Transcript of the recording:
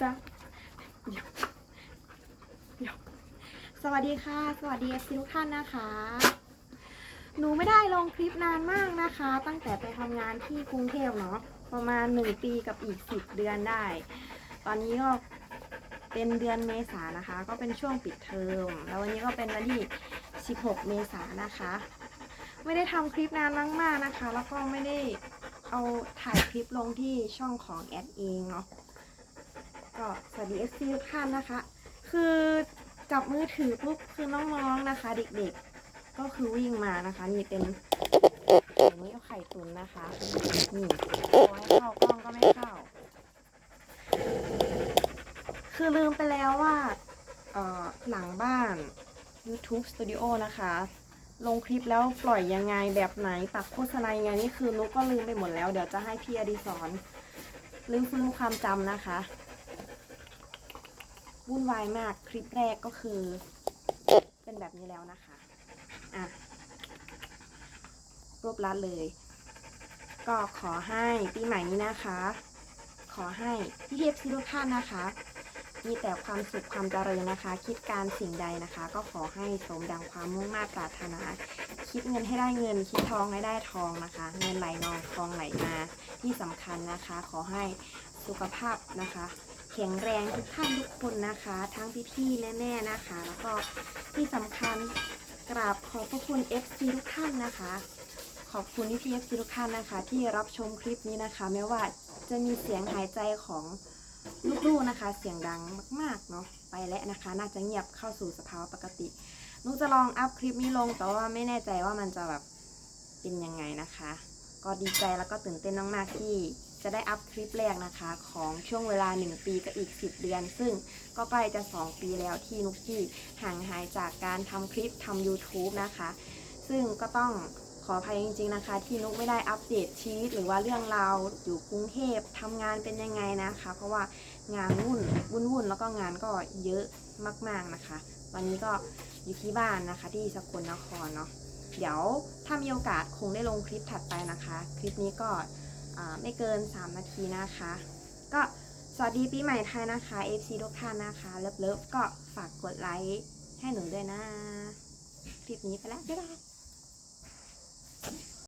สสวัสดีค่ะ สวัสดีเอฟซีทุกท่านนะคะ หนูไม่ได้ลงคลิปนานมากนะคะ ตั้งแต่ไปทำงานที่กรุงเทพเนาะประมาณ1ปีกับอีก10เดือนได้ ตอนนี้ก็เป็นเดือนเมษานะคะ ก็เป็นช่วงปิดเทอมแล้ววันนี้ก็เป็นวันที่ 16 เมษานนะคะ ไม่ได้ทำคลิปนานมากๆนะคะ แล้วก็ไม่ได้เอาถ่ายคลิปลงที่ช่องของแอดเองเนาะ ก็สวัสดีเอฟซีทุกท่านนะคะ คือจับมือถือปุ๊บคือน้องๆนะคะ เด็กๆ ก็คือวิ่งมานะคะ นี่เป็นอย่างนี้เอาไข่ตุนนะคะนี่ขอให้เข้ากล้องก็ไม่เข้า คือลืมไปแล้วว่าเอ่อหลังบ้าน YouTube Studio นะคะ ลงคลิปแล้วปล่อยยังไงแบบไหนตัดโฆษณายังไงนี่คือนุกก็ลืมไปหมดแล้ว เดี๋ยวจะให้พี่อดิศรลืมฟื้นความจำนะคะ วุ่นวายมากคลิปแรกก็คือ เป็นแบบนี้แล้วนะคะอะรวบลัดเลย ก็ขอให้ปีใหม่นี้นะคะ ขอให้พี่เทพซีทุกท่านนะคะ มีแต่ความสุขความเจริญนะคะ คิดการสิ่งใดนะคะ ก็ขอให้สมดังความมุ่งมา่ปรารถนา คิดเงินให้ได้เงิน คิดทองให้ได้ทองนะคะ เงินไหลนองทองไหลมาที่สำคัญนะคะ ขอให้สุขภาพนะคะ แข็งแรงทุกท่านทุกคนนะคะ ทั้งพี่ๆและแม่นะคะ แล้วก็ที่สำคัญกราบขอบพระคุณ FC ทุกท่านนะคะ ขอบคุณพี่ FC ทุกท่านนะคะ ที่รับชมคลิปนี้นะคะ แม้ว่าจะมีเสียงหายใจของลูกๆนะคะ เสียงดังมากๆเนาะไปแล้วนะคะ น่าจะเงียบเข้าสู่สภาวะปกติหนูจะลองอัพคลิปนี้ลง แต่ว่าไม่แน่ใจว่ามันจะแบบเป็นยังไงนะคะ ก็ดีใจแล้วก็ตื่นเต้นมากๆที่ จะได้อัพคลิปแรกนะคะ ของช่วงเวลา 1 ปีกับอีก 10 เดือน ซึ่งก็ใกล้จะ 2 ปีแล้วที่นุกกี้ห่างหายจากการทำคลิปทำ YouTube นะคะ ซึ่งก็ต้องขออภัยจริงๆนะคะ ที่นุกไม่ได้อัปเดตชีวิตหรือว่าเรื่องราวอยู่กรุงเทพทำงานเป็นยังไงนะคะ เพราะว่างานวุ่นวุ่นวุ่นแล้วก็งานก็เยอะมากๆนะคะ วันนี้ก็อยู่ที่บ้านนะคะที่สกลนครเนาะเดี๋ยวถ้ามีโอกาสคงได้ลงคลิปถัดไปนะคะ คลิปนี้ก็ ไม่เกิน 3 นาทีนะคะ ก็สวัสดีปีใหม่ไทยนะคะ FC ทุกท่านนะคะ เลิฟๆก็ฝากกดไลค์ให้หนูด้วยนะ คลิปนี้ไปแล้ว บ๊ายบาย